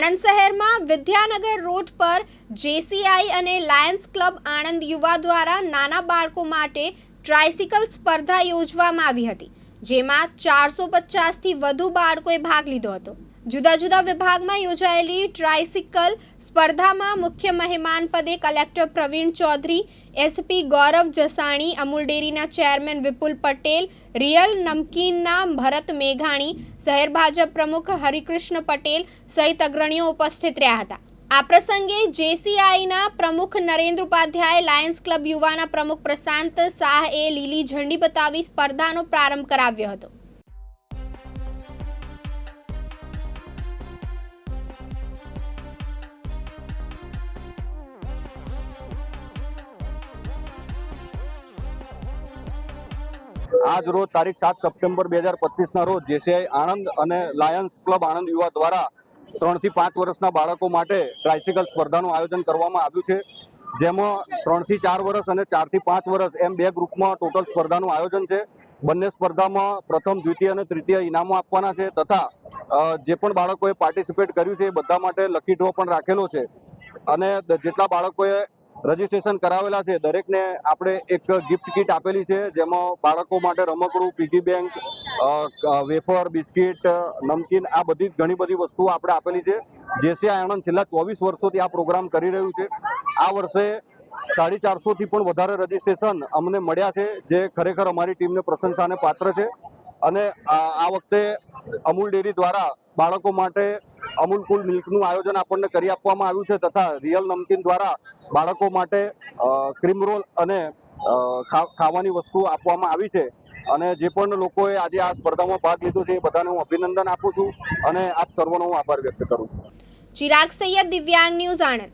આણંદ શહેરમાં વિદ્યાનગર રોડ પર જેસીઆઈ અને લાયન્સ ક્લબ આણંદ યુવા દ્વારા નાના બાળકો માટે ટ્રાયસિકલ સ્પર્ધા યોજવામાં આવી હતી, જેમાં ચારસો પચાસથી વધુ બાળકોએ ભાગ લીધો હતો. જુદા જુદા વિભાગમાં યોજાયેલી ટ્રાયસિકલ સ્પર્ધામાં મુખ્ય મહેમાન પદે કલેક્ટર પ્રવીણ ચૌધરી, એસપી ગૌરવ જસાણી, અમૂલ ડેરીના ચેરમેન વિપુલ પટેલ, રિયલ નમકીનના ભરત મેઘાણી, શહેર ભાજપ પ્રમુખ હરિકૃષ્ણ પટેલ સહિત અગ્રણીઓ ઉપસ્થિત રહ્યા હતા. આ પ્રસંગે જેસીઆઈના પ્રમુખ નરેન્દ્ર ઉપાધ્યાય, લાયન્સ ક્લબ યુવાના પ્રમુખ પ્રશાંત શાહએ લીલી ઝંડી બતાવી સ્પર્ધાનો પ્રારંભ કરાવ્યો હતો. આજ રોજ તારીખ સાત સપ્ટેમ્બર બે હજાર પચીસના રોજ જેસીઆઈ આણંદ અને લાયન્સ ક્લબ આણંદ યુવા દ્વારા ત્રણથી પાંચ વર્ષના બાળકો માટે ટ્રાયસિકલ સ્પર્ધાનું આયોજન કરવામાં આવ્યું છે. જેમાં ત્રણથી ચાર વર્ષ અને ચારથી પાંચ વર્ષ એમ બે ગ્રુપમાં ટોટલ સ્પર્ધાનું આયોજન છે. બંને સ્પર્ધામાં પ્રથમ, દ્વિતીય અને તૃતીય ઇનામો આપવાના છે તથા જે પણ બાળકોએ પાર્ટિસિપેટ કર્યું છે એ બધા માટે લકી ડ્રો પણ રાખેલો છે. અને જેટલા બાળકોએ રજીસ્ટ્રેશન કરાવેલા છે. દરેકને આપણે એક ગિફ્ટ કીટ આપેલી છે, જેમાં બાળકો માટે રમકડું પીટી બેંક વેફર, બિસ્કિટ, નમકીન, આ બધી ઘણી બધી વસ્તુઓ આપણે આપેલી છે. જેસી આણંદ છેલ્લા ચોવીસ વર્ષોથી આ પ્રોગ્રામ કરી રહ્યું છે. આ વર્ષે સાડી ચારસોથી પણ વધારે રજીસ્ટ્રેશન અમને મળ્યા છે, જે ખરેખર અમારી ટીમને પ્રશંસાને પાત્ર છે. અને આ વખતે અમૂલ ડેરી દ્વારા બાળકો માટે અમૂલ કુલ મિલ્કનું આયોજન આપણને કરી આપવામાં આવ્યું છે તથા રિયલ નમકીન દ્વારા બાળકો માટે ક્રીમ રોલ અને ખાવાની વસ્તુ આપવામાં આવી છે. અને જે પણ લોકોએ આજે આ સ્પર્ધામાં ભાગ લીધો છે એ બધાને હું અભિનંદન આપું છું અને આપ સર્વનો હું આભાર વ્યક્ત કરું છું. ચિરાગ સૈયદ દિવ્યાંગ ન્યૂઝ આણંદ.